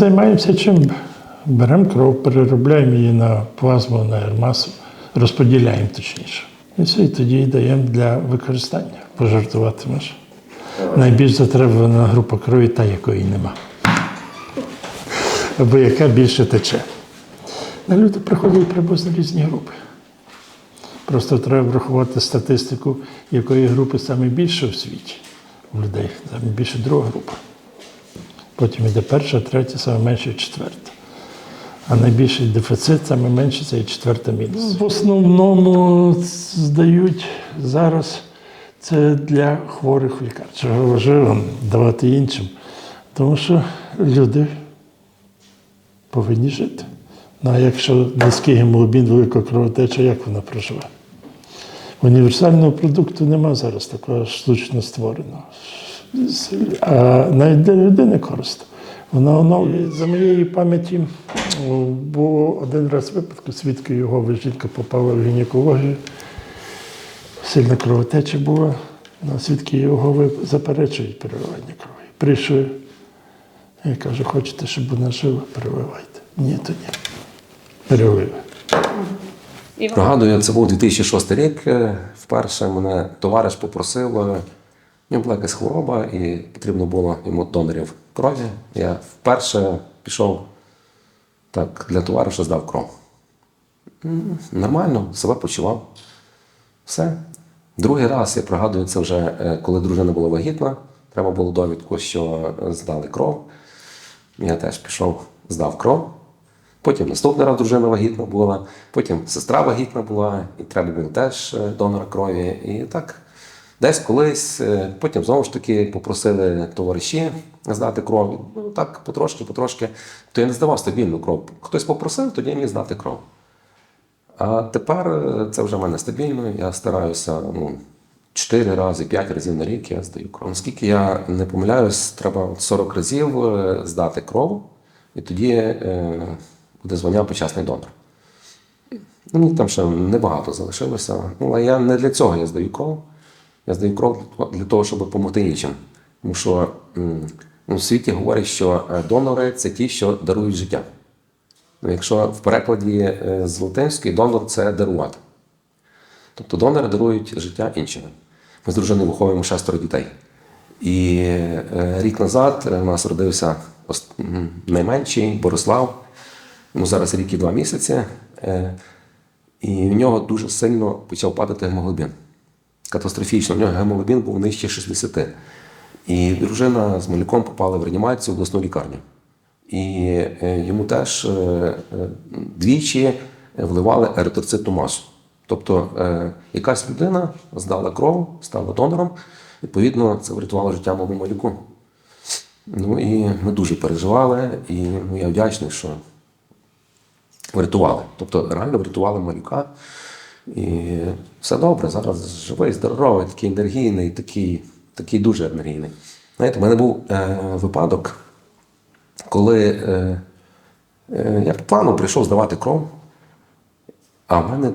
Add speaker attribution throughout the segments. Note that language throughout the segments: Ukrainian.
Speaker 1: Займаємося чим? Беремо кров, переробляємо її на плазму, на ермасу, розподіляємо точніше. І все, і тоді її даємо для використання. Пожартуватимеш. Найбільш затребувана група крові та, якої нема. Або яка більше тече. На люди приходять приблизно різні групи. Просто треба врахувати статистику, якої групи саме більше в світі у людей. Саме більше друга група. Потім йде перша, третя, саме менше четверта. А найбільший дефіцит, саме менше це і четверта мінус. В основному здають зараз це для хворих в лікарні. Чого важливо давати іншим. Тому що люди повинні жити. Ну а якщо низький гемоглобін, велика кровотеча, як вона проживе? Універсального продукту нема зараз такого штучно створеного. А навіть для людини корисно. Вона оновлює. За моєї пам'яті було один раз випадку, свідки його жінка попала в гінекологію. Сильна кровотеча була, але свідки його заперечують переливання крові. Прийшли. Я кажу, хочете, щоб вона жила, переливайте. Ні, то ні. Перелили.
Speaker 2: Пригадую, це був 2006 рік. Е, Вперше мене товариш попросив, е, в нього була якась хвороба, і потрібно було йому донорів крові. Я вперше пішов так для товариша здав кров. Нормально, себе почував. Все. Другий раз я пригадую, це вже е, коли дружина була вагітна. Треба було довідку, що здали кров. Я теж пішов, здав кров. Потім наступний раз дружина вагітна була, потім сестра вагітна була, і треба було теж е, донора крові. І так десь колись, е, потім знову ж таки попросили товариші здати кров. Ну так потрошки, потрошки. То я не здавав стабільну кров. Хтось попросив, тоді я міг здати кров. А тепер е, це вже в мене стабільно. Я стараюся ну, 4 рази, 5 разів на рік я здаю кров. Наскільки я не помиляюсь, треба 40 разів здати кров, і тоді буде звання почесний донор. Ну, Мені там ще небагато залишилося. Ну, але я не для цього я здаю кров. Я здаю кров для- того, щоб допомогти іншим. Тому що ну, в світі говорять, що е, донори це ті, що дарують життя. Ну, якщо в перекладі е, з латинської донор це дарувати. Тобто донори дарують життя іншим. Ми з дружиною виховуємо шестеро дітей. І е, рік назад у нас родився найменший Борислав. Йому зараз рік і два місяці. Е, І в нього дуже сильно почав падати гемоглобін. Катастрофічно. У нього гемоглобін був нижче 60. І дружина з малюком попала в реанімацію в обласну лікарню. І е, йому теж е, двічі вливали еритроцитну масу. Тобто якась людина здала кров, стала донором, відповідно, це врятувало життя моєму малюку. Ну і ми дуже переживали, і ну, я вдячний, що врятували. Тобто реально врятували малюка. І все добре, зараз живий, здоровий, такий енергійний, такий, такий дуже енергійний. Знаєте, в мене був е, випадок, коли е, е, я плану прийшов здавати кров, а в мене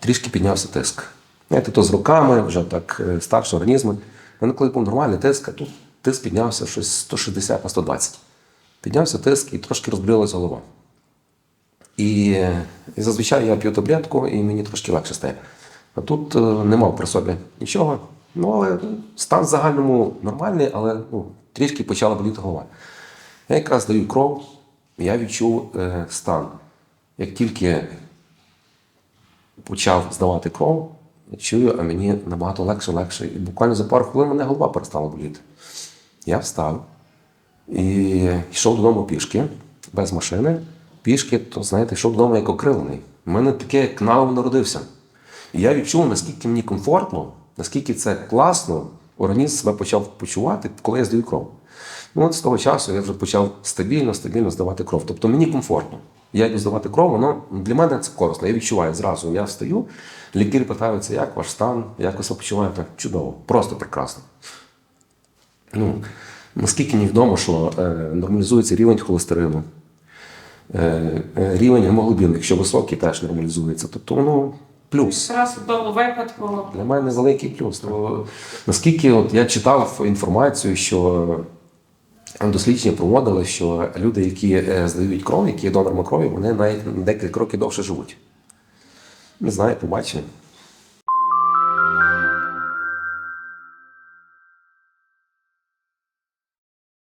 Speaker 2: трішки піднявся тиск. Знаєте, то з роками, вже так е, старший організм. У мене коли був нормальний тиск, а тут тиск піднявся щось 160 на 120. Піднявся тиск і трошки розбрилася голова. І, і зазвичай я п'ю таблетку, і мені трошки легше стає. А тут е, не мав при собі нічого. Ну, але стан в загальному нормальний, але ну, трішки почала боліти голова. Я якраз даю кров, я відчув е, стан. Як тільки почав здавати кров, я чую, а мені набагато легше, легше. І буквально за пару хвилин мене голова перестала боліти. Я встав і йшов додому пішки, без машини. Пішки, то знаєте, йшов додому як окрилений. У мене таке як наново народився. І я відчув, наскільки мені комфортно, наскільки це класно, організм себе почав почувати, коли я здаю кров. Ну, от з того часу я вже почав стабільно, стабільно здавати кров. Тобто мені комфортно. Я йду здавати кров, воно для мене це корисно. Я відчуваю зразу. Я встаю, лікарі питаються, як ваш стан, як ви себе почуваєте? Чудово, просто прекрасно. Ну, наскільки мені відомо, що е, нормалізується рівень холестерину, рівень гемоглобіну, якщо високий, теж нормалізується. Тобто воно плюс.
Speaker 3: Якраз в тому випадку
Speaker 2: Для мене великий плюс. Ну, наскільки от я читав інформацію, що дослідження проводили, що люди, які е, здають кров, які є донорами крові, вони навіть на декілька років довше живуть. Не знаю, побачимо.